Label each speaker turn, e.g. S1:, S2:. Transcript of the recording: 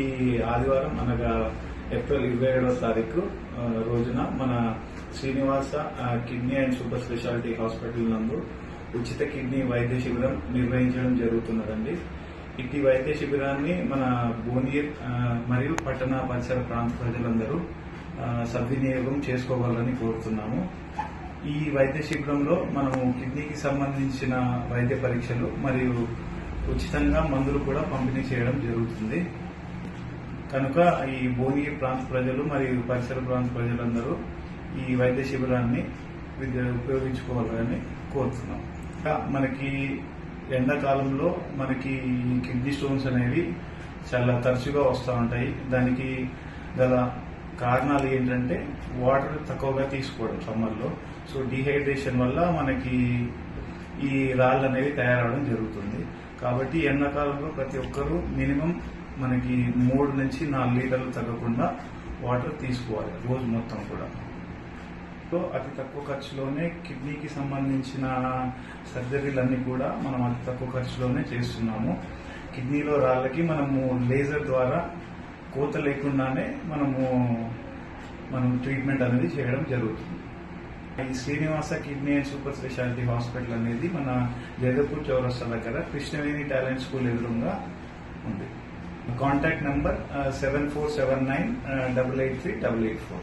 S1: ఈ ఆదివారం అనగా ఏప్రిల్ ఇరవై ఏడవ తారీఖు రోజున మన Srinivasa kidney and super speciality hospital నందు ఉచిత కిడ్నీ వైద్య శిబిరం నిర్వహించడం జరుగుతున్నదండి. ఇట్టి వైద్య శిబిరాన్ని మన బోనియర్ మరియు పట్టణ పరిసర ప్రాంత ప్రజలందరూ సద్వినియోగం చేసుకోవాలని కోరుతున్నాము. ఈ వైద్య శిబిరంలో మనము కిడ్నీకి సంబంధించిన వైద్య పరీక్షలు మరియు ఉచితంగా మందులు కూడా పంపిణీ చేయడం జరుగుతుంది. కనుక ఈ భువనగిరి ప్రాంత ప్రజలు మరియు పరిసర ప్రాంత ప్రజలందరూ ఈ వైద్య శిబిరాన్ని విద్య ఉపయోగించుకోవాలని కోరుతున్నాం. ఇంకా మనకి ఎండాకాలంలో మనకి కిడ్నీ స్టోన్స్ అనేవి చాలా తరచుగా వస్తూ ఉంటాయి. దానికి గల కారణాలు ఏంటంటే వాటర్ తక్కువగా తీసుకోవడం సమ్మర్లో. సో డీహైడ్రేషన్ వల్ల మనకి ఈ రాళ్ళు అనేవి తయారవడం జరుగుతుంది. కాబట్టి ఎండాకాలంలో ప్రతి ఒక్కరూ మినిమం మనకి మూడు నుంచి నాలుగు లీటర్లు తగ్గకుండా వాటర్ తీసుకోవాలి రోజు మొత్తం కూడా. సో అతి తక్కువ ఖర్చులోనే కిడ్నీకి సంబంధించిన సర్జరీలన్నీ కూడా మనం అతి తక్కువ ఖర్చులోనే చేస్తున్నాము. కిడ్నీలో రాళ్ళకి మనము లేజర్ ద్వారా కోత లేకుండానే మనము మనం ట్రీట్మెంట్ అనేది చేయడం జరుగుతుంది. ఈ Srinivasa kidney and super speciality hospital అనేది మన జగపూర్ చౌరస్తా దగ్గర కృష్ణవేణి టాలెంట్ స్కూల్ ఎదురుగా ఉంది. contact number uh, 7479 uh, 883 884.